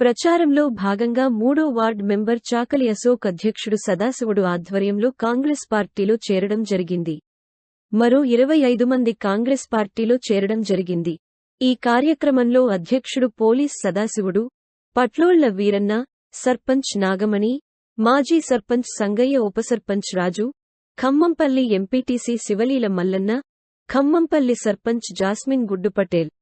ప్రచారంలో భాగంగా మూడో వార్డ్ మెంబర్ చాకలి అశోక్ అధ్యక్షుడు సదాశివుడు ఆధ్వర్యంలో కాంగ్రెస్ పార్టీలో చేరడం జరిగింది. మరో ఇరవై ఐదు మంది కాంగ్రెస్ పార్టీలో చేరడం జరిగింది. ఈ కార్యక్రమంలో అధ్యక్షుడు పోలీస్ సదాశివుడు పట్లోళ్ళ వీరన్న సర్పంచ్ నాగమణి మాజీ సర్పంచ్ సంగయ్య ఉపసర్పంచ్ రాజు ఖమ్మంపల్లి ఎంపీటీసీ శివలీల మల్లన్న ఖమ్మంపల్లి సర్పంచ్ జాస్మిన్ గుడ్డు పటేల్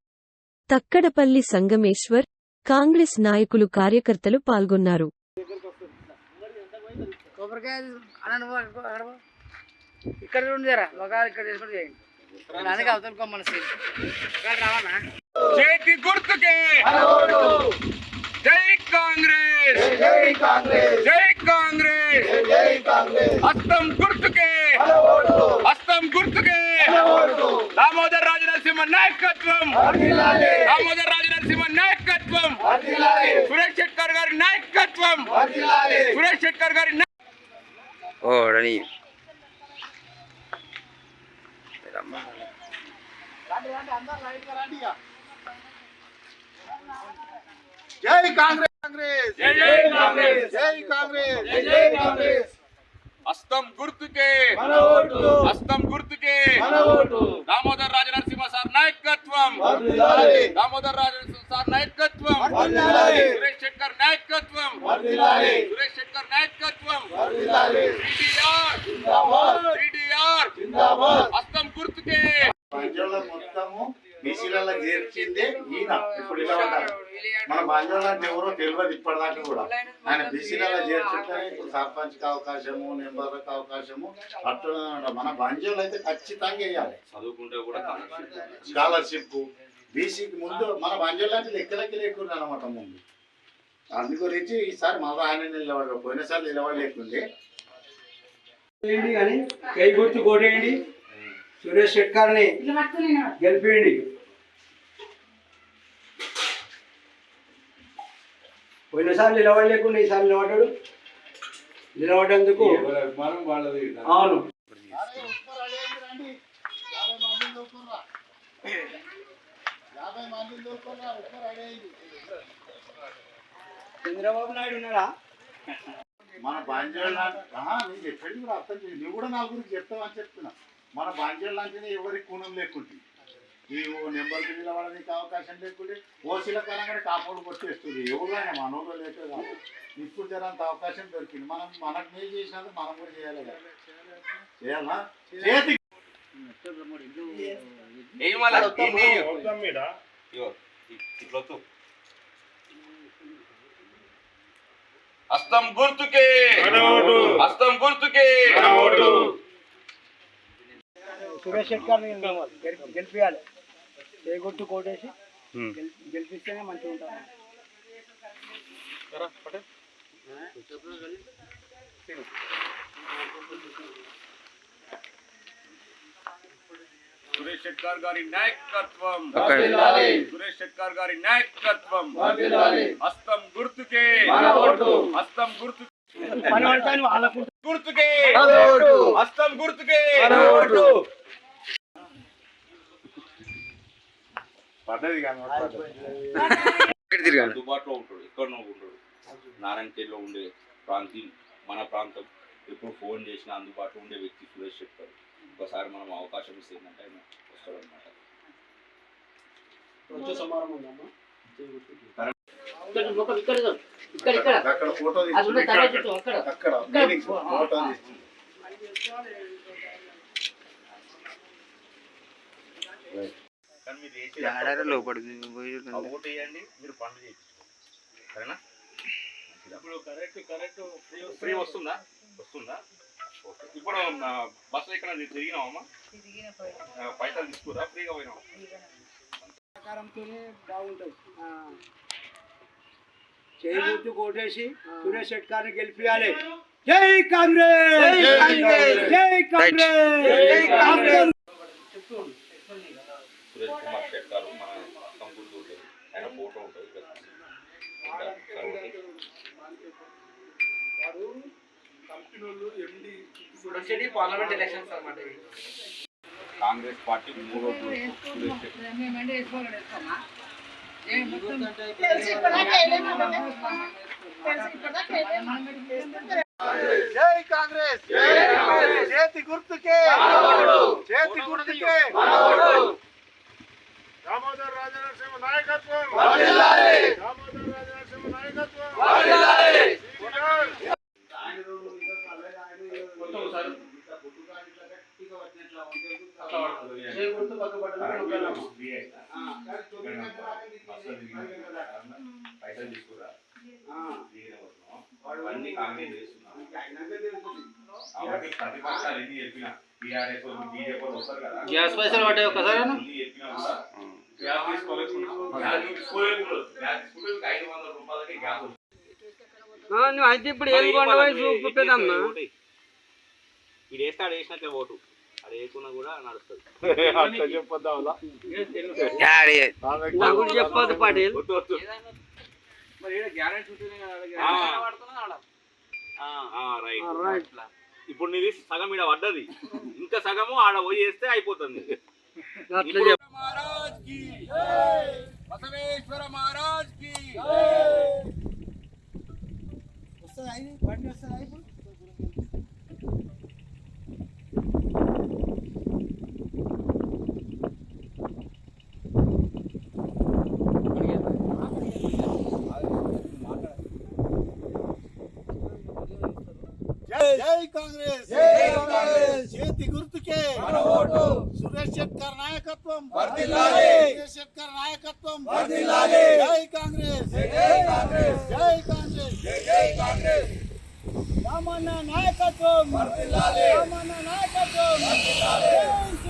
తక్కడపల్లి సంగమేశ్వర్ కాంగ్రెస్ నాయకులు కార్యకర్తలు పాల్గొన్నారు. ఇక్కడ చేతి గుర్తుకే. జై కాంగ్రెస్. జై కాంగ్రెస్. జై కాంగ్రెస్. జై కాంగ్రెస్. హస్తం గుర్తుకే హస్తం గుర్తుకే దామోదర్ రాజ నరసింహ నాయకత్వం వర్ధిల్లాలి దామోదర్ రాజ నరసింహ నాయకత్వం వర్ధిల్లాలి సురేష్ శెట్కర్ గారి నాయకత్వం వర్ధిల్లాలి సురేష్ శెట్కర్ గారి నాయ- ఓ రని జై కాంగ్రెస్ కాంగ్రెస్ జై జై కాంగ్రెస్ జై కాంగ్రెస్ జై కాంగ్రెస్ హస్తం గుర్తుకే మన ఓటు హస్తం గుర్తుకే మన ఓటు దామోదర్ రాజ నరసింహ సార్ నాయకత్వం వర్ధిల్లాలి దామోదర్ రాజ నరసింహ సార్ నాయకత్వం వర్ధిల్లాలి సురేష్ శెట్కర్ నాయకత్వం వర్ధిల్లాలి సురేష్ శెట్కర్ నాయకత్వం. వర్ధిల్లాలి. టీడీఆర్ జిందాబాద్. టీడీఆర్ జిందాబాద్. హస్తం గుర్తుకే. మొత్తము బీసీలలో చేర్చిందే ఈయన. ఇప్పుడు ఇలా ఉంటారు మన బాంజోళ్ళ అంటే ఎవరో తెలియదు ఇప్పటిదాకా కూడా. ఆయన బీసీలలో చేర్చుంటే ఇప్పుడు సర్పంచ్కి అవకాశము నెంబర్కి అవకాశము అట్లా మన బాంజోళ్ళు అయితే ఖచ్చితంగా వేయాలి. చదువుకుంటే కూడా స్కాలర్షిప్ బీసీకి ముందు మన బాంజోళ్ళు అంటే లెక్కలకి లేకుండా అనమాట ముందు. అందు గురించి ఈసారి మళ్ళీ ఆయన నిలబడ పోయినసారి నిలబడలేకుండే. చేయండి కానీ కై గుర్తు కొట్టేయండి సురేష్ షెట్కార్ని గెలిపేయండి. పోయినసారి నిలబడలేకుండా ఈసారి నిలబడ్డాడు. నిలబడేందుకు అవును. చంద్రబాబు నాయుడు ఉన్నాడా? మన బాంజోళ్ళ నేను చెప్పండి కూడా అర్థం చేయండి నువ్వు కూడా నలుగురికి చెప్తావని చెప్తున్నా. మన బాంజోళ్ళ అంటేనే ఎవరికి కూనం లేకుంటే ఈ నెంబర్కి నిలబడడానికి అవకాశం లేకుంటే ఓసీల కాలంగా కాపాడు కొట్టేస్తుంది. ఎవరైనా మనోళ్ళు లేక కాదు. ఇప్పుడు జరంత అవకాశం దొరికింది. మనం మనకు మేలు చేసినందుకు మనం కూడా చేయాలి కదా. చేయాలా? చేతి హస్తం గుర్తుకే. హస్తం గుర్తుకే. సురేష్ షెట్కార్ని గెలి- గెలిపియాలి. ఏ గుర్తు కోటేసి గెలి- గెలిపిస్తేనే మంచిగా ఉంటాం సురేష్ శెట్కర్ గారి నాయకత్వం. సురేష్ శెట్కర్ గారి నాయకత్వం. హస్తం గుర్తుకే. హస్తం గుర్తు గుర్తుకే. హస్తం గుర్తుకే. ఓటు. అందుబాటులో ఉంటాడు. ఎక్కడనో ఉంటాడు. నారాయణపేటలో ఉండే ప్రాంతం మన ప్రాంతం. ఎప్పుడు ఫోన్ చేసినా అందుబాటులో ఉండే వ్యక్తి సురేష్ చెప్తారు ఒకసారి మనం అవకాశం ఇస్తే ఏంటంటే ఆయన వస్తాడు అనమాట ఇక్కడ ఇక్కడ అక్కడ ఫోటో ఫోటో మీరు వేయండి పనులు సరేనా? ఇప్పుడు కరెక్ట్ కరెక్ట్ ఫ్రీ వస్తుందా? వస్తుందా? ఓకే ఇప్పుడు ఆ, బస్సు ఇక్కడ తిరిగినావమ్మా? ఆ, పైసలు తీసుకురా ఫ్రీగా పోయినావా. ప్రకారంతోనే బాగుంటుంది. చేయి గుర్తు కోటేసి సురేష్ షెట్కార్ని గెలిపియాలి. జై కాంగ్రెస్! జై కాంగ్రెస్. జై కాంగ్రెస్! జై కాంగ్రెస్! సురేష్ కుమార్ శెట్టారు మన కంపూర్ ఉంటుంది ఆయన ఫోటో ఉంటుంది. Parliament elections. కాంగ్రెస్ పార్టీ మూడో జై కాంగ్రెస్. చేతి గుర్తుకే. చేతి గుర్తుకే. దామోదర్ రాజనరసింహ నాయకత్వం. దామోదర్ రాజనరసింహ నాయకత్వం. పైసలు తీసుకురా అన్ని కాంగ్రెస్ చేస్తున్నాం కాబట్టి ప్రతిపక్షాలు ఎన్ని చెప్పినా టీఆర్ఎస్ బీజేపీ వస్తారు కదా గ్యాస్ పైసలు పడ్డాయి ఒకసారి చెప్పినా కూడా గ్యాస్ ఐదు వందల రూపాయలకి గ్యాస్ నువ్వు అయితే ఇప్పుడు ఏం కొండవై చూపిద్దమ్మా ఇది వేస్తాడు వేసినట్లే ఓటు. అది కూడా నడుస్తుంది. చెప్పొద్దు పాటిల్ వద్దు రైట్ ఇప్పుడు నీది సగం ఈడ పడ్డది. ఇంకా సగము ఆడ పోయి వేస్తే అయిపోతుంది. అట్లా జై కాంగ్రెస్ జై కాంగ్రెస్ చేతి గుర్తుకే సురేష్ శెట్కర్ నాయకత్వం సురేష్ శెట్కర్ నాయకత్వం జై కాంగ్రెస్ జై కాంగ్రెస్ జై కాంగ్రెస్ జై కాంగ్రెస్ రామన్న నాయకత్వం రామన్న నాయకత్వం జై